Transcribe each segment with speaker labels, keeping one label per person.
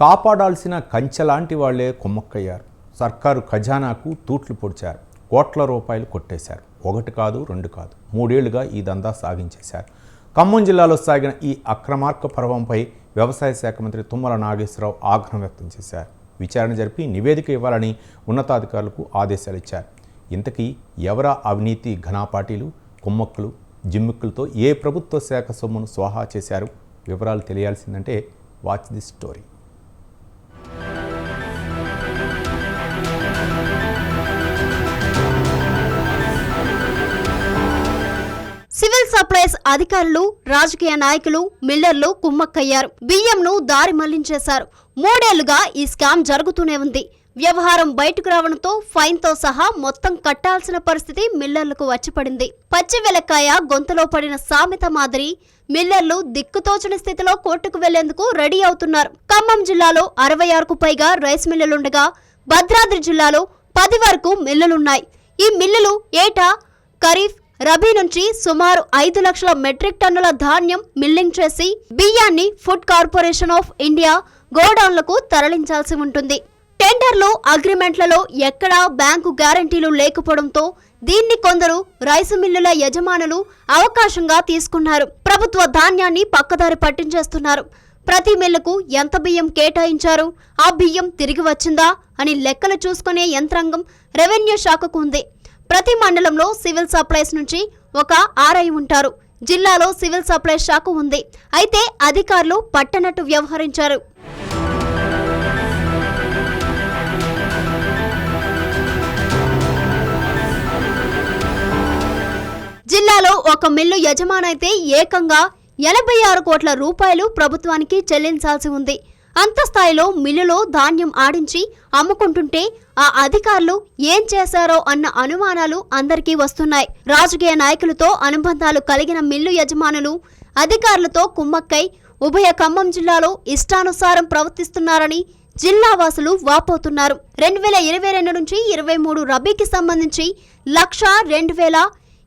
Speaker 1: కాపాడాల్సిన కంచెలాంటి వాళ్ళే కుమ్మక్కయ్యారు. సర్కారు ఖజానాకు తూట్లు పొడిచారు. కోట్ల రూపాయలు కొట్టేశారు. ఒకటి కాదు రెండు కాదు. మూడేళ్ళుగా ఈ దందా సాగించేశారు. ఖమ్మం జిల్లాలో సాగిన ఈ అక్రమార్క పర్వంపై వ్యవసాయ శాఖ మంత్రి తుమ్మల నాగేశ్వరరావు ఆగ్రహం వ్యక్తం చేశారు. విచారణ జరిపి నివేదిక ఇవ్వాలని ఉన్నతాధికారులకు ఆదేశాలు ఇచ్చారు. ఇంతకీ ఎవరా అవినీతి ఘనాపాటీలు కుమ్మక్కులు జిమ్మిక్కులతో ఏ ప్రభుత్వ శాఖ సొమ్మును స్వాహా చేశారు? వివరాలు తెలియాల్సిందంటే వాచ్ ది స్టోరీ.
Speaker 2: అధికారులు రాజకీయ నాయకులు మిల్లర్లు కుమ్మక్కయ్యారు. బియ్యంను దారి మళ్ళించేశారు. మూడేళ్ళుగా ఈ స్కామ్ జరుగుతూనే ఉంది. వ్యవహారం బయటకు రావడంతో ఫైన్తో సహా మొత్తం కట్టాల్సిన పరిస్థితి మిల్లర్లకు వచ్చిపడింది. పచ్చి వెలక్కాయ గొంతులో పడిన సామెత మాదిరి మిల్లర్లు దిక్కుతోచని స్థితిలో కోర్టుకు వెళ్ళేందుకు రెడీ అవుతున్నారు. ఖమ్మం జిల్లాలో అరవై ఆరుకు పైగా రైస్ మిల్లులుండగా భద్రాద్రి జిల్లాలో పది వరకు మిల్లులున్నాయి. ఈ మిల్లులు ఏటా ఖరీఫ్ రబీ నుంచి సుమారు ఐదు లక్షల మెట్రిక్ టన్నుల ధాన్యం మిల్లింగ్ చేసి బియ్యాన్ని ఫుడ్ కార్పొరేషన్ ఆఫ్ ఇండియా గోడౌన్లకు తరలించాల్సి ఉంటుంది. టెండర్లు అగ్రిమెంట్లలో ఎక్కడా బ్యాంకు గ్యారంటీలు లేకపోవడంతో దీన్ని కొందరు రైసు మిల్లుల యజమానులు అవకాశంగా తీసుకున్నారు. ప్రభుత్వ ధాన్యాన్ని పక్కదారి పట్టించేస్తున్నారు. ప్రతి మిల్లుకు ఎంత బియ్యం కేటాయించారు? ఆ బియ్యం తిరిగి వచ్చిందా? అని లెక్కలు చూసుకునే యంత్రాంగం రెవెన్యూ శాఖకు ఉంది. ప్రతి మండలంలో సివిల్ సప్లైస్ నుంచి ఒక ఆర్ఐ ఉంటారు. జిల్లాలో సివిల్ సప్లైస్ శాఖ ఉంది. అయితే అధికారులు పట్టనట్టు వ్యవహరించారు. జిల్లాలో ఒక మిల్లు యజమానైతే ఏకంగా ఎనభై ఆరు కోట్ల రూపాయలు ప్రభుత్వానికి చెల్లించాల్సి ఉంది. అంత స్థాయిలో మిల్లులో ధాన్యం ఆడించి అమ్ముకుంటుంటే ఆ అధికారులు ఏం చేశారో అన్న అనుమానాలు అందరికీ వస్తున్నాయి. రాజకీయ నాయకులతో అనుబంధాలు కలిగిన మిల్లు యజమానులు అధికారులతో కుమ్మక్కై ఉభయ ఖమ్మం జిల్లాలో ఇష్టానుసారం ప్రవర్తిస్తున్నారని జిల్లా వాసులు వాపోతున్నారు. రెండు వేల ఇరవై రెండు నుంచి ఇరవై మూడు రబీకి సంబంధించి లక్ష రెండు వేల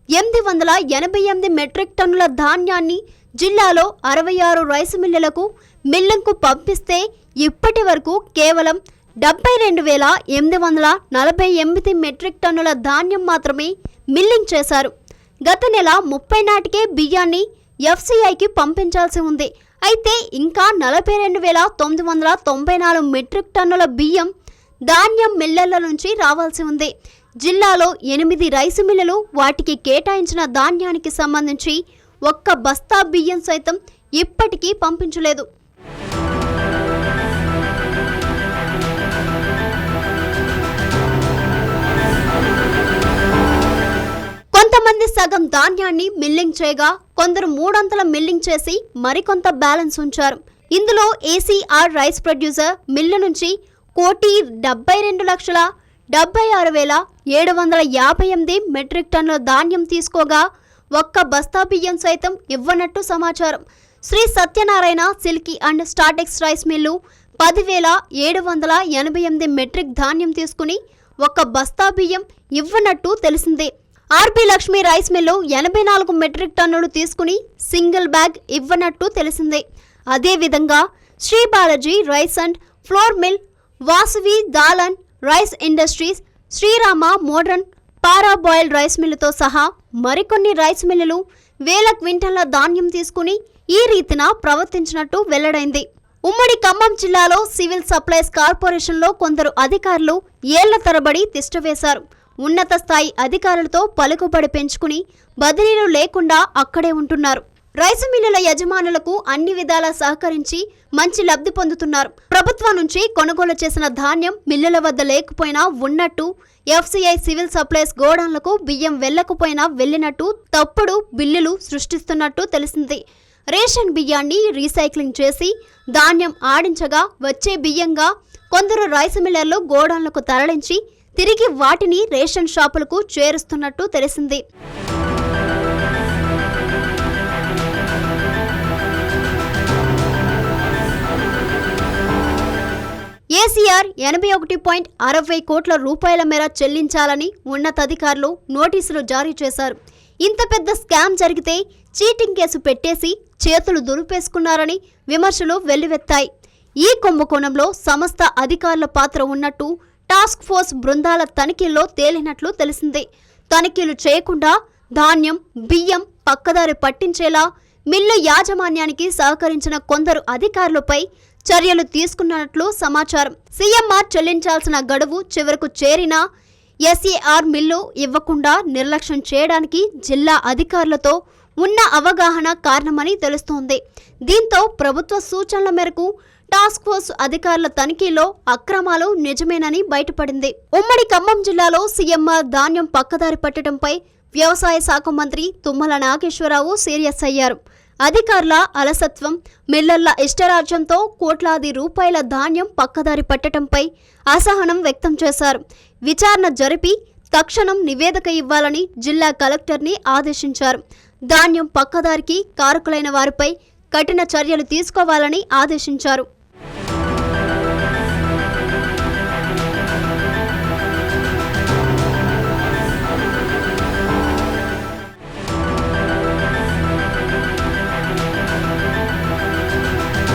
Speaker 2: ఎనిమిది వందల ఎనభై ఎనిమిది మెట్రిక్ టన్నుల ధాన్యాన్ని జిల్లాలో అరవై ఆరు రైసు మిల్లులకు మిల్లంకు పంపిస్తే ఇప్పటి వరకు కేవలం డెబ్బై రెండు వేల ఎనిమిది వందల నలభై ఎనిమిది మెట్రిక్ టన్నుల ధాన్యం మాత్రమే మిల్లింగ్ చేశారు. గత నెల ముప్పై నాటికే బియ్యాన్ని ఎఫ్సిఐకి పంపించాల్సి ఉంది. అయితే ఇంకా నలభై రెండు వేల తొమ్మిది వందల తొంభై నాలుగు మెట్రిక్ టన్నుల బియ్యం ధాన్యం మిల్లర్ల నుంచి రావాల్సి ఉంది. జిల్లాలో ఎనిమిది రైసు మిల్లులు వాటికి కేటాయించిన ధాన్యానికి సంబంధించి ఒక్క బస్తా బియ్యం సైతం ఇప్పటికీ పంపించలేదు. సగం ధాన్యాన్ని మిల్లింగ్ చేయగా కొందరు మూడొంతల మిల్లింగ్ చేసి మరికొంత బ్యాలెన్స్ ఉంచారు. ఇందులో ఏసీఆర్ రైస్ ప్రొడ్యూసర్ మిల్లు నుంచి కోటి డెబ్బై రెండు లక్షల డెబ్బై ఆరు వేల ఏడు వందల యాభై ఎనిమిది మెట్రిక్ టన్నుల ధాన్యం తీసుకోగా ఒక్క బస్తా బియ్యం సైతం ఇవ్వనట్టు సమాచారం. Sri Satyanarayana silky and statex rice mill పదివేల ఏడు వందల ఎనభై ఎనిమిది మెట్రిక్ ధాన్యం తీసుకుని ఒక్క బస్తా బియ్యం ఇవ్వనట్టు తెలిసిందే. ఆర్బి లక్ష్మి రైస్ మిల్లు ఎనభై నాలుగు మెట్రిక్ టన్నులు తీసుకుని సింగిల్ బ్యాగ్ ఇవ్వనట్టు తెలిసిందే. అదేవిధంగా Sri Balaji rice and flour mill Vasavi దాలన్ rice industries Srirama modern parboil rice మిల్లుతో సహా మరికొన్ని రైస్ మిల్లులు వేల క్వింటన్ల ధాన్యం తీసుకుని ఈ రీతిన ప్రవర్తించినట్టు వెల్లడైంది. ఉమ్మడి ఖమ్మం జిల్లాలో సివిల్ సప్లైస్ కార్పొరేషన్లో కొందరు అధికారులు ఏళ్ళ తరబడి తిష్టవేశారు ఉన్నత స్థాయి అధికారులతో పలుకుబడి పెంచుకుని బదిలీలు లేకుండా అక్కడే ఉంటున్నారు. రైసు మిల్లుల యజమానులకు అన్ని విధాలా సహకరించి మంచి లబ్ధి పొందుతున్నారు. ప్రభుత్వం నుంచి కొనుగోలు చేసిన ధాన్యం మిల్లుల వద్ద లేకపోయినా ఉన్నట్టు ఎఫ్సిఐ సివిల్ సప్లైస్ గోడౌన్లకు బియ్యం వెళ్ళకపోయినా వెళ్ళినట్టు తప్పుడు బిల్లులు సృష్టిస్తున్నట్టు తెలిసింది. రేషన్ బియ్యాన్ని రీసైక్లింగ్ చేసి ధాన్యం ఆడించగా వచ్చే బియ్యంగా కొందరు రైసు మిల్లర్లు గోడౌన్లకు తరలించి తిరిగి వాటిని రేషన్ షాపులకు చేరుస్తున్నట్టు తెలిసింది. ఏసీఆర్ ఎనభై ఒకటి పాయింట్ అరవై కోట్ల రూపాయల మేర చెల్లించాలని ఉన్నతాధికారులు నోటీసులు జారీ చేశారు. ఇంత పెద్ద స్కామ్ జరిగితే చీటింగ్ కేసు పెట్టేసి చేతులు దులిపేసుకున్నారని విమర్శలు వెల్లువెత్తాయి. ఈ కుంభకోణంలో సంస్థ అధికారుల పాత్ర ఉన్నట్టు టాస్క్ ఫోర్స్ బృందాల తనిఖీల్లో తేలినట్లు తెలిసింది. తనిఖీలు చేయకుండా ధాన్యం బియ్యం పక్కదారి పట్టించేలా మిల్లు యాజమాన్యానికి సహకరించిన కొందరు అధికారులపై చర్యలు తీసుకున్నట్లు సమాచారం. సీఎంఆర్ చెల్లించాల్సిన గడువు చివరకు చేరినా ఎస్ఏఆర్ మిల్లు ఇవ్వకుండా నిర్లక్ష్యం చేయడానికి జిల్లా అధికారులతో ఉన్న అవగాహన కారణమని తెలుస్తోంది. దీంతో ప్రభుత్వ సూచనల మేరకు టాస్క్ ఫోర్స్ అధికారుల తనిఖీలో అక్రమాలు నిజమేనని బయటపడింది. ఉమ్మడి ఖమ్మం జిల్లాలో సీఎంఆర్ ధాన్యం పక్కదారి పట్టడంపై వ్యవసాయ శాఖ మంత్రి తుమ్మల నాగేశ్వరరావు సీరియస్ అయ్యారు. అధికారుల అలసత్వం మిల్లర్ల ఇష్టరాజ్యంతో కోట్లాది రూపాయల ధాన్యం పక్కదారి పట్టడంపై అసహనం వ్యక్తం చేశారు. విచారణ జరిపి తక్షణం నివేదిక ఇవ్వాలని జిల్లా కలెక్టర్ని ఆదేశించారు. ధాన్యం పక్కదారికి కారకులైన వారిపై కఠిన చర్యలు తీసుకోవాలని ఆదేశించారు.